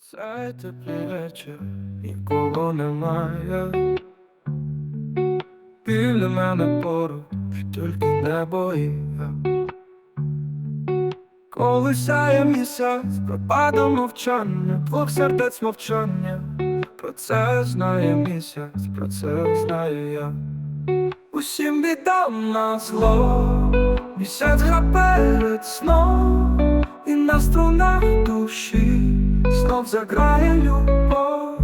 Цей теплий вечір нікого немає. Біля мене поруч тільки небо і я. Коли сяє місяць, пропаде мовчання, двох сердець мовчання. Про це знає місяць, про це знаю я. Усім віддам на зло, місяць гра перед сном, і на струнах душі знов заграє любов.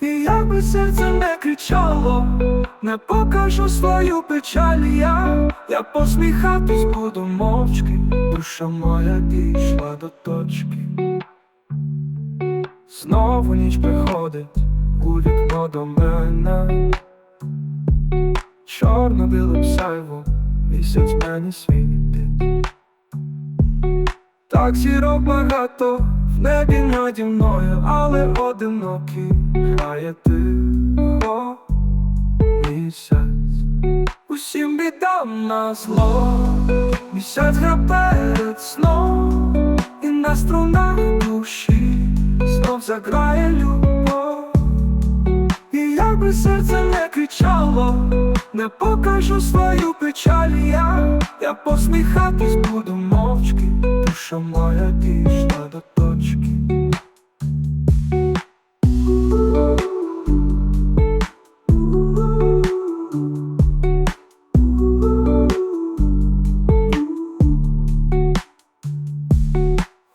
І як би серце не кричало, не покажу свою печаль я, я посміхатись буду мовчки, душа моя дійшла до точки. Знову ніч приходить у вікно до мене. Чорно-білим сяйво, місяць мені світить. Так зірок багато небі наді мною, але одинокий грає тихо місяць. Усім бідам на зло, місяць гра перед сном, і на струнах душі знов заграє любов. І як би серце не кричало, не покажу свою печаль я, я посміхатись буду мовчки, душа моя дійшла до точки.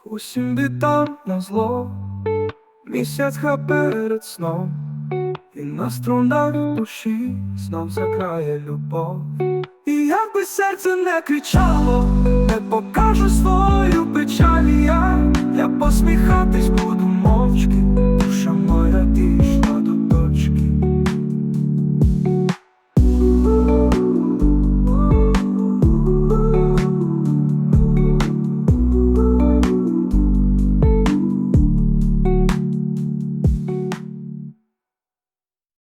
Усім бідам на зло, місяць перед сном. І на струнах душі знов заграє любов. І як би серце не кричало, не покажу свою